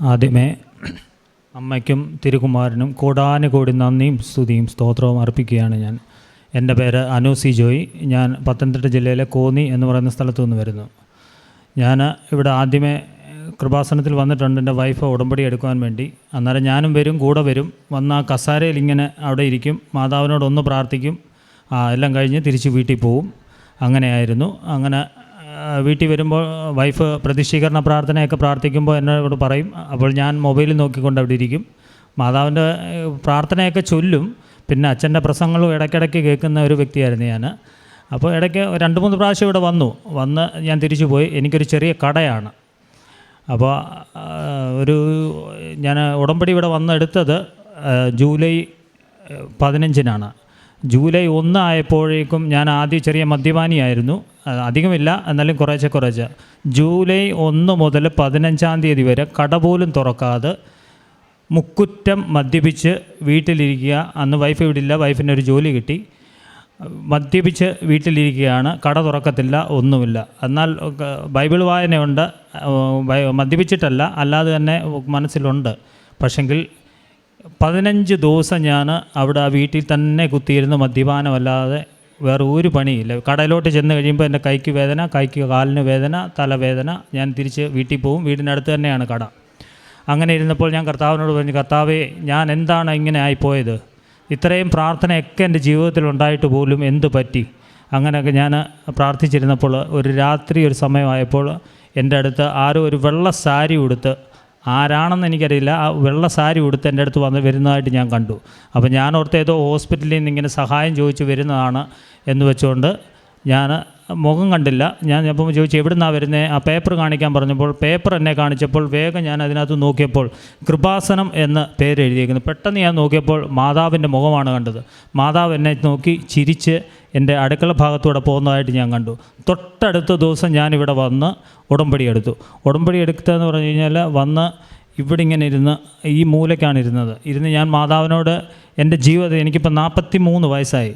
ആദ്യമേ അമ്മയ്ക്കും തിരുകുമാരനും കോടാനുകോടി നന്ദിയും സ്തുതിയും സ്തോത്രവും അർപ്പിക്കുകയാണ് ഞാൻ. എന്റെ പേര് അനു സി ജോയി. ഞാൻ പത്തനംതിട്ട ജില്ലയിലെ കോന്നി എന്ന് പറയുന്ന സ്ഥലത്തു നിന്ന് വരുന്നു. ഞാൻ ഇവിടെ ആദ്യമേ കൃപാസനത്തിൽ വന്നിട്ടുണ്ട് എന്റെ വൈഫ് ഉടമ്പടി എടുക്കുവാൻ വേണ്ടി. അന്നേരം ഞാനും വരും കൂടെ വരും. വന്ന ആ കസാരയിൽ ഇങ്ങനെ അവിടെ ഇരിക്കും. മാതാവിനോട് ഒന്ന് പ്രാർത്ഥിക്കും എല്ലാം കഴിഞ്ഞ് തിരിച്ച് വീട്ടിൽ പോവും. അങ്ങനെയായിരുന്നു. അങ്ങനെ വീട്ടിൽ വരുമ്പോൾ വൈഫ് പ്രതിഷ്ഠീകരണ പ്രാർത്ഥനയൊക്കെ പ്രാർത്ഥിക്കുമ്പോൾ എന്നോട് പറയും അപ്പോൾ ഞാൻ മൊബൈലിൽ നോക്കിക്കൊണ്ട് അവിടെ ഇരിക്കും. മാതാവിന്റെ പ്രാർത്ഥനയൊക്കെ ചൊല്ലും. പിന്നെ അച്ഛന്റെ പ്രസംഗങ്ങളും ഇടയ്ക്കിടയ്ക്ക് കേൾക്കുന്ന ഒരു വ്യക്തിയായിരുന്നു ഞാൻ. അപ്പോൾ ഇടയ്ക്ക് രണ്ട് മൂന്ന് പ്രാവശ്യം ഇവിടെ വന്നു. വന്ന് ഞാൻ തിരിച്ചു പോയി. എനിക്കൊരു ചെറിയ കടയാണ്. അപ്പോൾ ഒരു ഞാൻ ഉടമ്പടി ഇവിടെ വന്നെടുത്തത് ജൂലൈ പതിനഞ്ചിനാണ്. ജൂലൈ ഒന്ന് ആയപ്പോഴേക്കും ഞാൻ ആദ്യം ചെറിയ മദ്യപാനിയായിരുന്നു. അധികമില്ല എന്നാലും കുറേശ്ശെ കുറേശ്ശെ. ജൂലൈ ഒന്ന് മുതൽ പതിനഞ്ചാം തീയതി വരെ കട പോലും തുറക്കാതെ മുക്കുറ്റം മദ്യപിച്ച് വീട്ടിലിരിക്കുക. അന്ന് വൈഫ് ഇവിടെ ഇല്ല വൈഫിന് ഒരു ജോലി കിട്ടി. മദ്യപിച്ച് വീട്ടിലിരിക്കുകയാണ് കട തുറക്കത്തില്ല ഒന്നുമില്ല. എന്നാൽ ബൈബിൾ വായനയുണ്ട്. മദ്യപിച്ചിട്ടല്ല അല്ലാതെ തന്നെ മനസ്സിലുണ്ട്. പക്ഷെങ്കിൽ പതിനഞ്ച് ദിവസം ഞാൻ അവിടെ ആ വീട്ടിൽ തന്നെ കുത്തിയിരുന്ന് മദ്യപാനമല്ലാതെ വേറെ ഒരു പണിയില്ല. കടയിലോട്ട് ചെന്ന് കഴിയുമ്പോൾ എന്റെ കൈക്ക് വേദന കൈക്ക് കാലിന് വേദന തലവേദന. ഞാൻ തിരിച്ച് വീട്ടിൽ പോവും. വീടിനടുത്ത് തന്നെയാണ് കട. അങ്ങനെ ഇരുന്നപ്പോൾ ഞാൻ കർത്താവിനോട് പറഞ്ഞു കർത്താവേ ഞാൻ എന്താണ് ഇങ്ങനെ ആയിപ്പോയത്? ഇത്രയും പ്രാർത്ഥനയൊക്കെ എന്റെ ജീവിതത്തിൽ ഉണ്ടായിട്ട് പോലും എന്ത് പറ്റി? അങ്ങനെയൊക്കെ ഞാൻ പ്രാർത്ഥിച്ചിരുന്നപ്പോൾ ഒരു രാത്രി ഒരു സമയമായപ്പോൾ എന്റെ അടുത്ത് ആരോ ഒരു വെള്ള സാരി ഉടുത്ത് ആരാണെന്ന് എനിക്കറിയില്ല. ആ വെള്ള സാരി ഉടുത്ത് എന്റെ അടുത്ത് വന്ന് വരുന്നതായിട്ട് ഞാൻ കണ്ടു. അപ്പോൾ ഞാൻ ഓർത്ത് ഏതോ ഹോസ്പിറ്റലിൽ നിന്ന് ഇങ്ങനെ സഹായം ചോദിച്ച് വരുന്നതാണ് എന്ന് വെച്ചുകൊണ്ട് ഞാൻ മുഖം കണ്ടില്ല. ഞാൻ അപ്പം ചോദിച്ചു എവിടുന്നാണ് വരുന്നത് ആ പേപ്പർ കാണിക്കാൻ പറഞ്ഞപ്പോൾ പേപ്പർ എന്നെ കാണിച്ചപ്പോൾ വേഗം ഞാൻ അതിനകത്ത് നോക്കിയപ്പോൾ കൃപാസനം എന്ന് പേര് എഴുതിയിരിക്കുന്നു പെട്ടെന്ന് ഞാൻ നോക്കിയപ്പോൾ മാതാവിന്റെ മുഖമാണ് കണ്ടത്. മാതാവ് എന്നെ നോക്കി ചിരിച്ച് എന്റെ അടുക്കള ഭാഗത്തൂടെ പോകുന്നതായിട്ട് ഞാൻ കണ്ടു. തൊട്ടടുത്ത ദിവസം ഞാനിവിടെ വന്ന് ഉടമ്പടി എടുത്തു. ഉടമ്പടി എടുത്തതെന്ന് പറഞ്ഞു കഴിഞ്ഞാൽ വന്ന് ഇവിടെ ഇങ്ങനെ ഇരുന്ന് ഈ മൂലയ്ക്കാണ് ഇരുന്നത്. ഇരുന്ന് ഞാൻ മാതാവിനോട് എന്റെ ജീവിതത്തിൽ എനിക്കിപ്പോൾ നാൽപ്പത്തി മൂന്ന് വയസ്സായി.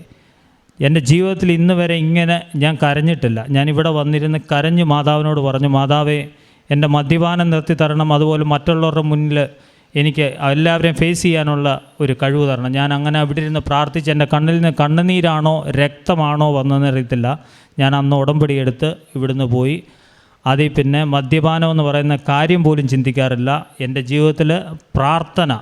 എന്റെ ജീവിതത്തിൽ ഇന്ന് വരെ ഇങ്ങനെ ഞാൻ കരഞ്ഞിട്ടില്ല. ഞാനിവിടെ വന്നിരുന്ന് കരഞ്ഞ് മാതാവിനോട് പറഞ്ഞു മാതാവേ എന്റെ മദ്യപാനം നിർത്തി തരണം. അതുപോലെ മറ്റുള്ളവരുടെ മുന്നിൽ എനിക്ക് എല്ലാവരെയും ഫേസ് ചെയ്യാനുള്ള ഒരു കഴിവ് തരണം. ഞാൻ അങ്ങനെ അവിടെ ഇരുന്ന് പ്രാർത്ഥിച്ച് എന്റെ കണ്ണിൽ നിന്ന് കണ്ണുനീരാണോ രക്തമാണോ വന്നതെന്ന് അറിയത്തില്ല. ഞാൻ അന്ന് ഉടമ്പടി എടുത്ത് ഇവിടുന്ന് പോയി. അതിൽ പിന്നെ മദ്യപാനം എന്ന് പറയുന്ന കാര്യം പോലും ചിന്തിക്കാറില്ല. എന്റെ ജീവിതത്തിൽ പ്രാർത്ഥന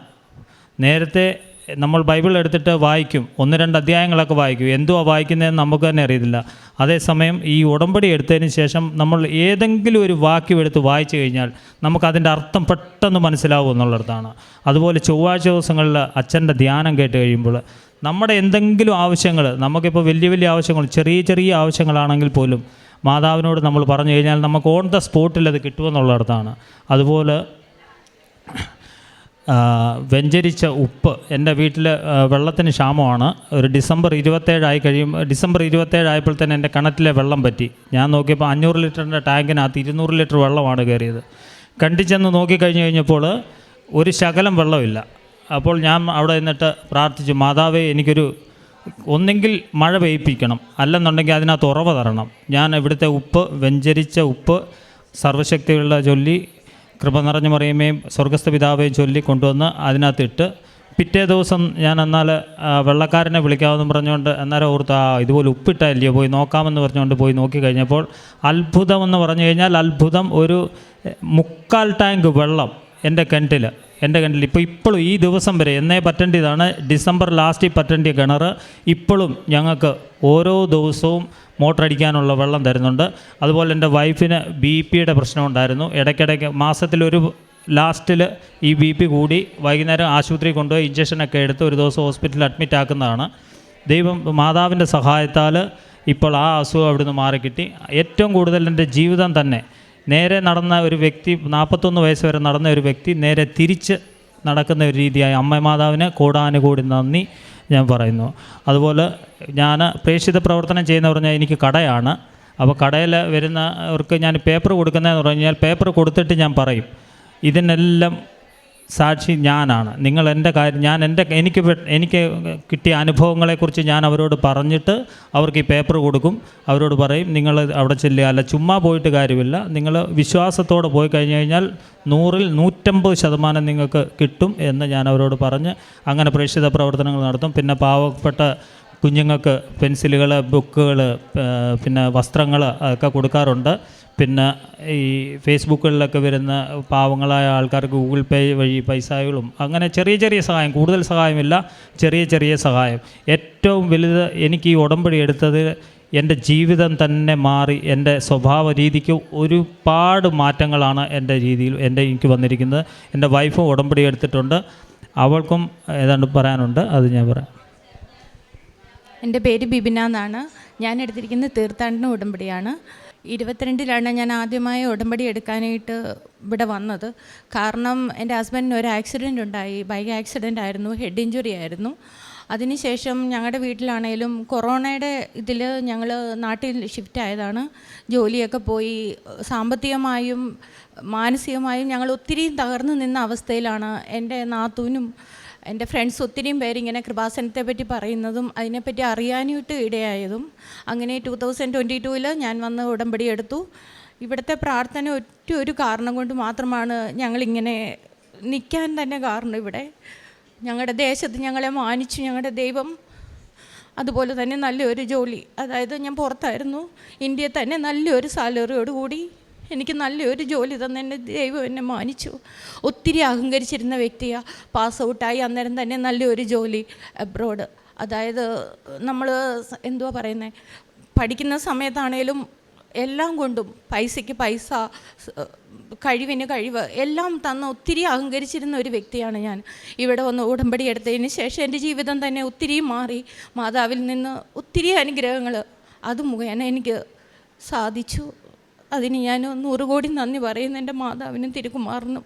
നേരത്തെ നമ്മൾ ബൈബിൾ എടുത്തിട്ട് വായിക്കും. ഒന്ന് രണ്ട് അധ്യായങ്ങളൊക്കെ വായിക്കും. എന്തുവാ വായിക്കുന്നതെന്ന് നമുക്ക് തന്നെ അറിയത്തില്ല. അതേസമയം ഈ ഉടമ്പടി എടുത്തതിന് ശേഷം നമ്മൾ ഏതെങ്കിലും ഒരു വാക്യം എടുത്ത് വായിച്ചു കഴിഞ്ഞാൽ നമുക്കതിന്റെ അർത്ഥം പെട്ടെന്ന് മനസ്സിലാവും എന്നുള്ളതാണ്. അതുപോലെ ചൊവ്വാഴ്ച ദിവസങ്ങളിൽ അച്ഛന്റെ ധ്യാനം കേട്ട് കഴിയുമ്പോൾ നമ്മുടെ എന്തെങ്കിലും ആവശ്യങ്ങൾ നമുക്കിപ്പോൾ വലിയ വലിയ ആവശ്യങ്ങൾ ചെറിയ ചെറിയ ആവശ്യങ്ങളാണെങ്കിൽ പോലും മാതാവിനോട് നമ്മൾ പറഞ്ഞു കഴിഞ്ഞാൽ നമുക്ക് ഓൺ ദ സ്പോട്ടിൽ അത് കിട്ടുമെന്നുള്ളിടത്താണ് അതുപോലെ വെഞ്ചരിച്ച ഉപ്പ്. എന്റെ വീട്ടിൽ വെള്ളത്തിന് ക്ഷാമമാണ്. ഒരു ഡിസംബർ ഇരുപത്തേഴായി കഴിയുമ്പോൾ ഡിസംബർ ഇരുപത്തേഴായപ്പോൾ തന്നെ എന്റെ കിണറ്റിലെ വെള്ളം പറ്റി. ഞാൻ നോക്കിയപ്പോൾ അഞ്ഞൂറ് ലിറ്ററിന്റെ ടാങ്കിനകത്ത് ഇരുന്നൂറ് ലിറ്റർ വെള്ളമാണ് കയറിയത്. കണ്ടിച്ചെന്ന് നോക്കിക്കഴിഞ്ഞ് കഴിഞ്ഞപ്പോൾ ഒരു ശകലം വെള്ളമില്ല. അപ്പോൾ ഞാൻ അവിടെ നിന്നിട്ട് പ്രാർത്ഥിച്ചു മാതാവേ എനിക്കൊരു ഒന്നെങ്കിൽ മഴ പെയ്യിപ്പിക്കണം. അല്ലെന്നുണ്ടെങ്കിൽ അതിനകത്ത് ഉറവ തരണം. ഞാൻ ഇവിടുത്തെ ഉപ്പ് വെഞ്ചരിച്ച ഉപ്പ് സർവശക്തിയുള്ള ചൊല്ലി കൃപ നിറഞ്ഞു മറിയുമേയും സ്വർഗസ്ഥ പിതാവേയും ചൊല്ലി കൊണ്ടുവന്ന് അതിനകത്തിട്ട് പിറ്റേ ദിവസം ഞാൻ എന്നാൽ വെള്ളക്കാരനെ വിളിക്കാമെന്ന് പറഞ്ഞുകൊണ്ട് അന്നേരം ഓർത്ത് ആ ഇതുപോലെ ഉപ്പിട്ടല്ലയോ പോയി നോക്കാമെന്ന് പറഞ്ഞുകൊണ്ട് പോയി നോക്കി കഴിഞ്ഞപ്പോൾ അത്ഭുതമെന്ന് പറഞ്ഞു കഴിഞ്ഞാൽ അത്ഭുതം ഒരു മുക്കാൽ ടാങ്ക് വെള്ളം എന്റെ കിണറ്റിൽ എന്റെ കിണറ്റിൽ ഇപ്പോൾ ഇപ്പോഴും ഈ ദിവസം വരെ എന്നേ പറ്റേണ്ടതാണ്. ഡിസംബർ ലാസ്റ്റിൽ പറ്റേണ്ട കിണർ. ഇപ്പോഴും ഞങ്ങൾക്ക് ഓരോ ദിവസവും മോട്ടർ അടിക്കാനുള്ള വെള്ളം തരുന്നുണ്ട്. അതുപോലെ എന്റെ വൈഫിന് ബി പിയുടെ പ്രശ്നമുണ്ടായിരുന്നു ഇടയ്ക്കിടയ്ക്ക് മാസത്തിലൊരു ലാസ്റ്റിൽ ഈ ബി പി കൂടി വൈകുന്നേരം ആശുപത്രി കൊണ്ടുപോയി ഇഞ്ചക്ഷനൊക്കെ എടുത്ത് ഒരു ദിവസം ഹോസ്പിറ്റലിൽ അഡ്മിറ്റ് ആക്കുന്നതാണ്. ദൈവം മാതാവിന്റെ സഹായത്താൽ ഇപ്പോൾ ആ അസുഖം അവിടുന്ന് മാറിക്കിട്ടി. ഏറ്റവും കൂടുതൽ എന്റെ ജീവിതം തന്നെ നേരെ നടന്ന ഒരു വ്യക്തി നാൽപ്പത്തൊന്ന് വയസ്സ് വരെ നടന്ന ഒരു വ്യക്തി നേരെ തിരിച്ച് നടക്കുന്ന ഒരു രീതിയായി അമ്മ മാതാവിന് കൂടാനുകൂടി നന്ദി ഞാൻ പറയുന്നു. അതുപോലെ ഞാൻ പ്രേക്ഷിത പ്രവർത്തനം ചെയ്യുന്ന പറഞ്ഞാൽ എനിക്ക് കടയാണ്. അപ്പോൾ കടയിൽ വരുന്നവർക്ക് ഞാൻ പേപ്പർ കൊടുക്കുന്നതെന്ന് പറഞ്ഞു കഴിഞ്ഞാൽ പേപ്പർ കൊടുത്തിട്ട് ഞാൻ പറയും. ഇതിനെല്ലാം സാക്ഷി ഞാനാണ്. നിങ്ങൾ എന്റെ കാര്യം ഞാൻ എന്റെ എനിക്ക് എനിക്ക് കിട്ടിയ അനുഭവങ്ങളെക്കുറിച്ച് ഞാൻ അവരോട് പറഞ്ഞിട്ട് അവർക്ക് ഈ പേപ്പർ കൊടുക്കും. അവരോട് പറയും നിങ്ങൾ അവിടെ ചെല്ലുക. അല്ല ചുമ്മാ പോയിട്ട് കാര്യമില്ല. നിങ്ങൾ വിശ്വാസത്തോടെ പോയി കഴിഞ്ഞ് കഴിഞ്ഞാൽ നൂറിൽ നൂറ്റമ്പത് ശതമാനം നിങ്ങൾക്ക് കിട്ടും എന്ന് ഞാൻ അവരോട് പറഞ്ഞ് അങ്ങനെ പ്രേക്ഷിത പ്രവർത്തനങ്ങൾ നടത്തും. പിന്നെ പാവപ്പെട്ട കുഞ്ഞുങ്ങൾക്ക് പെൻസിലുകൾ ബുക്കുകൾ പിന്നെ വസ്ത്രങ്ങൾ ഒക്കെ കൊടുക്കാറുണ്ട്. പിന്നെ ഈ ഫേസ്ബുക്കുകളിലൊക്കെ വരുന്ന പാവങ്ങളായ ആൾക്കാർക്ക് ഗൂഗിൾ പേ വഴി പൈസകളും അങ്ങനെ ചെറിയ ചെറിയ സഹായം കൂടുതൽ സഹായമില്ല ചെറിയ ചെറിയ സഹായം. ഏറ്റവും വലുത് എനിക്ക് ഈ ഉടമ്പടി എടുത്തത് എന്റെ ജീവിതം തന്നെ മാറി എന്റെ സ്വഭാവ രീതിക്ക് ഒരുപാട് മാറ്റങ്ങളാണ് എന്റെ രീതിയിൽ എന്റെ എനിക്ക് വന്നിരിക്കുന്നത്. എന്റെ വൈഫും ഉടമ്പടി എടുത്തിട്ടുണ്ട്. അവൾക്കും ഏതാണ്ട് പറയാനുണ്ട് അത് ഞാൻ പറയാം. എന്റെ പേര് ബിബിന എന്നാണ്. ഞാൻ എടുത്തിരിക്കുന്നത് തീർത്ഥാടന ഉടമ്പടിയാണ്. ഇരുപത്തിരണ്ടിലാണ് ഞാൻ ആദ്യമായി ഉടമ്പടി എടുക്കാനായിട്ട് ഇവിടെ വന്നത്. കാരണം എന്റെ ഹസ്ബൻഡിന് ഒരു ആക്സിഡന്റ് ഉണ്ടായി. ബൈക്ക് ആക്സിഡന്റ് ആയിരുന്നു. ഹെഡ് ഇഞ്ചുറി ആയിരുന്നു. അതിനുശേഷം ഞങ്ങളുടെ വീട്ടിലാണേലും കൊറോണയുടെ ഇതിൽ ഞങ്ങൾ നാട്ടിൽ ഷിഫ്റ്റ് ആയതാണ്. ജോലിയൊക്കെ പോയി. സാമ്പത്തികമായും മാനസികമായും ഞങ്ങൾ ഒത്തിരി തകർന്നു നിന്ന അവസ്ഥയിലാണ് എന്റെ നാത്തൂനും എന്റെ ഫ്രണ്ട്സ് ഒത്തിരിയും പേര് ഇങ്ങനെ കൃപാസനത്തെ പറ്റി പറയുന്നതും അതിനെപ്പറ്റി അറിയാനായിട്ട് ഇടയായതും. അങ്ങനെ ടു തൗസൻഡ് ട്വന്റി ടൂവിൽ ഞാൻ വന്ന് ഉടമ്പടി എടുത്തു. ഇവിടുത്തെ പ്രാർത്ഥന ഒറ്റ ഒരു കാരണം കൊണ്ട് മാത്രമാണ് ഞങ്ങളിങ്ങനെ നിൽക്കാൻ തന്നെ കാരണം ഇവിടെ. ഞങ്ങളുടെ ദേശത്ത് ഞങ്ങളെ മാനിച്ചു. ഞങ്ങളുടെ ദൈവം അതുപോലെ തന്നെ നല്ലൊരു ജോലി. അതായത് ഞാൻ പുറത്തായിരുന്നു. ഇന്ത്യയിൽ തന്നെ നല്ലൊരു സാലറിയോട് കൂടി എനിക്ക് നല്ലൊരു ജോലി തന്നെ എന്റെ ദൈവം എന്നെ മാനിച്ചു. ഒത്തിരി അഹങ്കരിച്ചിരുന്ന വ്യക്തിയാണ് പാസ് ഔട്ടായി അന്നേരം തന്നെ നല്ലൊരു ജോലി അബ്രോഡ് അതായത് നമ്മൾ എന്തുവാ പറയുന്നത് പഠിക്കുന്ന സമയത്താണേലും എല്ലാം കൊണ്ടും പൈസയ്ക്ക് പൈസ കഴിവിന് കഴിവ് എല്ലാം തന്ന ഒത്തിരി അഹങ്കരിച്ചിരുന്ന ഒരു വ്യക്തിയാണ് ഞാൻ. ഇവിടെ വന്ന് ഉടമ്പടി എടുത്തതിന് ശേഷം എന്റെ ജീവിതം തന്നെ ഒത്തിരി മാറി. മാതാവിൽ നിന്ന് ഒത്തിരി അനുഗ്രഹങ്ങൾ അത് മുഖേന എനിക്ക് സാധിച്ചു. അതിന് ഞാൻ നൂറ് കോടി നന്ദി പറയുന്ന എന്റെ മാതാവിനും തിരുകുമാറിനും.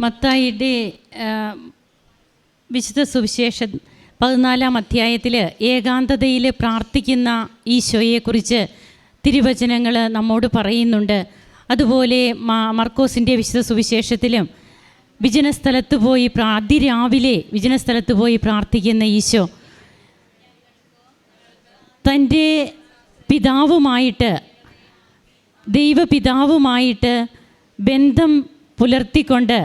മത്തായിയുടെ വിശുദ്ധ സുവിശേഷം പതിനാലാം അധ്യായത്തിൽ ഏകാന്തതയിൽ പ്രാർത്ഥിക്കുന്ന ഈശോയെക്കുറിച്ച് തിരുവചനങ്ങൾ നമ്മോട് പറയുന്നുണ്ട്. അതുപോലെ മർക്കോസിന്റെ വിശുദ്ധ സുവിശേഷത്തിലും വിജനസ്ഥലത്ത് പോയി അതിരാവിലെ വിജനസ്ഥലത്ത് പോയി പ്രാർത്ഥിക്കുന്ന ഈശോ തന്റെ പിതാവുമായിട്ട് ദൈവപിതാവുമായിട്ട് ബന്ധം പുലർത്തിക്കൊണ്ട്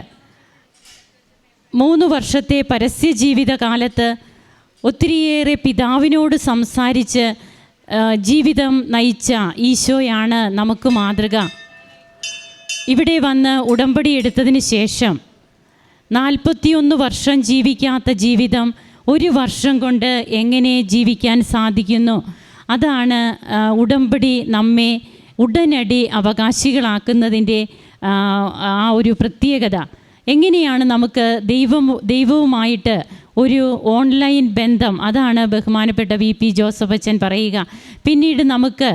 മൂന്ന് വർഷത്തെ പരസ്യ ജീവിതകാലത്ത് ഒത്തിരിയേറെ പിതാവിനോട് സംസാരിച്ച് ജീവിതം നയിച്ച ഈശോയാണ് നമുക്ക് മാതൃക. ഇവിടെ വന്ന് ഉടമ്പടി എടുത്തതിന് ശേഷം നാൽപ്പത്തിയൊന്ന് വർഷം ജീവിക്കാത്ത ജീവിതം ഒരു വർഷം കൊണ്ട് എങ്ങനെ ജീവിക്കാൻ സാധിക്കുന്നു? അതാണ് ഉടമ്പടി നമ്മെ ഉടനടി അവകാശികളാക്കുന്നതിന്റെ ആ, ഒരു പ്രത്യേകത. എങ്ങനെയാണ് നമുക്ക് ദൈവം ദൈവവുമായിട്ട് ഒരു ഓൺലൈൻ ബന്ധം? അതാണ് ബഹുമാനപ്പെട്ട വി പി ജോസഫ് അച്ഛൻ പറയുക. പിന്നീട് നമുക്ക്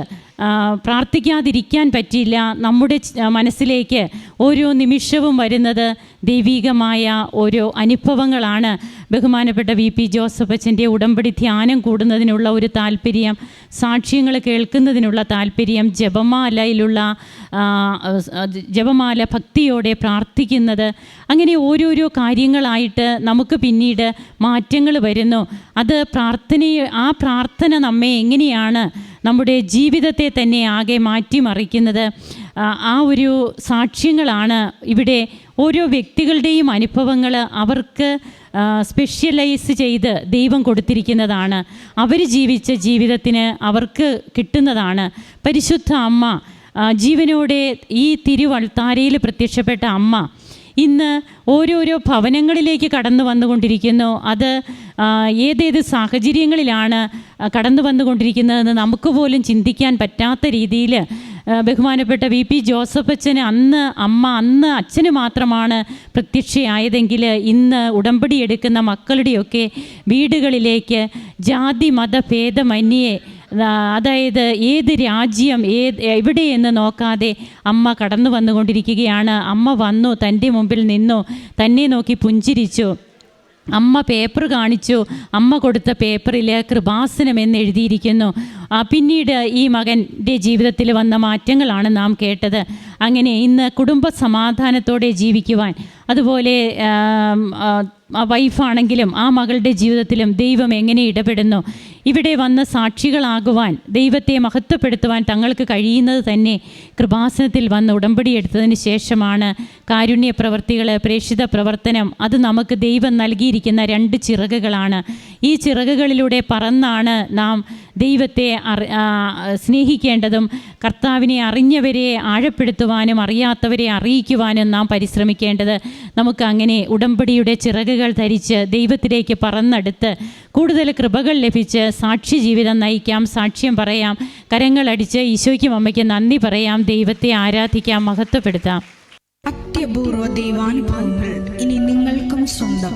പ്രാർത്ഥിക്കാതിരിക്കാൻ പറ്റില്ല നമ്മുടെ മനസ്സിലേക്ക് ഓരോ നിമിഷവും വരുന്നത് ദൈവികമായ ഓരോ അനുഭവങ്ങളാണ്. ബഹുമാനപ്പെട്ട വി പി ജോസഫ് അച്ഛന്റെ ഉടമ്പടി ധ്യാനം കൂടുന്നതിനുള്ള ഒരു താല്പര്യം സാക്ഷ്യങ്ങൾ കേൾക്കുന്നതിനുള്ള താല്പര്യം ജപമാലയിലുള്ള ജപമാല ഭക്തിയോടെ പ്രാർത്ഥിക്കുന്നത് അങ്ങനെ ഓരോരോ കാര്യങ്ങളായിട്ട് നമുക്ക് പിന്നീട് മാറ്റങ്ങൾ വരുന്നു. അത് പ്രാർത്ഥനയെ ആ പ്രാർത്ഥന നമ്മെ എങ്ങനെയാണ് നമ്മുടെ ജീവിതത്തെ തന്നെ ആകെ മാറ്റിമറിക്കുന്നത്? ആ, ഒരു സാക്ഷ്യങ്ങളാണ് ഇവിടെ ഓരോ വ്യക്തികളുടെയും അനുഭവങ്ങൾ അവർക്ക് സ്പെഷ്യലൈസ് ചെയ്ത് ദൈവം കൊടുത്തിരിക്കുന്നതാണ്. അവർ ജീവിച്ച ജീവിതത്തിന് അവർക്ക് കിട്ടുന്നതാണ്. പരിശുദ്ധ അമ്മ ജീവനോടെ ഈ തിരുവൾത്താരയിൽ പ്രത്യക്ഷപ്പെട്ട അമ്മ ഇന്ന് ഓരോരോ ഭവനങ്ങളിലേക്ക് കടന്നു വന്നുകൊണ്ടിരിക്കുന്നു. അത് ഏതേത് സാഹചര്യങ്ങളിലാണ് കടന്നു വന്നുകൊണ്ടിരിക്കുന്നതെന്ന് നമുക്ക് പോലും ചിന്തിക്കാൻ പറ്റാത്ത രീതിയിൽ ബഹുമാനപ്പെട്ട വി പി ജോസഫ് അച്ഛന് അന്ന് അമ്മ അന്ന് അച്ഛന് മാത്രമാണ് പ്രത്യക്ഷയായതെങ്കിൽ ഇന്ന് ഉടമ്പടി എടുക്കുന്ന മക്കളുടെയൊക്കെ വീടുകളിലേക്ക് ജാതി മതഭേദമന്യേ അതായത് ഏത് രാജ്യം ഏത് എവിടെയെന്ന് നോക്കാതെ അമ്മ കടന്നു വന്നുകൊണ്ടിരിക്കുകയാണ്. അമ്മ വന്നു തന്റെ മുമ്പിൽ നിന്നു തന്നെ നോക്കി പുഞ്ചിരിച്ചു. അമ്മ പേപ്പർ കാണിച്ചു. അമ്മ കൊടുത്ത പേപ്പറിൽ കൃപാസനം എന്ന് എഴുതിയിരിക്കുന്നു. പിന്നീട് ഈ മകന്റെ ജീവിതത്തിൽ വന്ന മാറ്റങ്ങളാണ് നാം കേട്ടത്. അങ്ങനെ ഇന്ന് കുടുംബ സമാധാനത്തോടെ ജീവിക്കുവാൻ അതുപോലെ വൈഫാണെങ്കിലും ആ മകളുടെ ജീവിതത്തിലും ദൈവം എങ്ങനെ ഇടപെടുന്നു? ഇവിടെ വന്ന് സാക്ഷികളാകുവാൻ ദൈവത്തെ മഹത്വപ്പെടുത്തുവാൻ തങ്ങൾക്ക് കഴിയുന്നത് തന്നെ കൃപാസനത്തിൽ വന്ന് ഉടമ്പടി എടുത്തതിന് ശേഷമാണ് കാരുണ്യ പ്രവർത്തികൾ പ്രേക്ഷിത പ്രവർത്തനം. അത് നമുക്ക് ദൈവം നൽകിയിരിക്കുന്ന രണ്ട് ചിറകുകളാണ്. ഈ ചിറകുകളിലൂടെ പറന്നാണ് നാം ദൈവത്തെ സ്നേഹിക്കേണ്ടതും കർത്താവിനെ അറിഞ്ഞവരെ ആഴപ്പെടുത്തുവാനും അറിയാത്തവരെ അറിയിക്കുവാനും നാം പരിശ്രമിക്കേണ്ടത് നമുക്ക് അങ്ങനെ ഉടമ്പടിയുടെ ചിറകുകൾ ധരിച്ച് ദൈവത്തിലേക്ക് പറന്നെടുത്ത് കൂടുതൽ കൃപകൾ ലഭിച്ച് സാക്ഷി ജീവിതം നയിക്കാം സാക്ഷ്യം പറയാം കരങ്ങളടിച്ച് ഈശോയ്ക്കും അമ്മയ്ക്ക് നന്ദി പറയാം ദൈവത്തെ ആരാധിക്കാം മഹത്വപ്പെടുത്താം. അത്യപൂർവ ദൈവാനുഭവങ്ങൾ ഇനി നിങ്ങൾക്കും സ്വന്തം.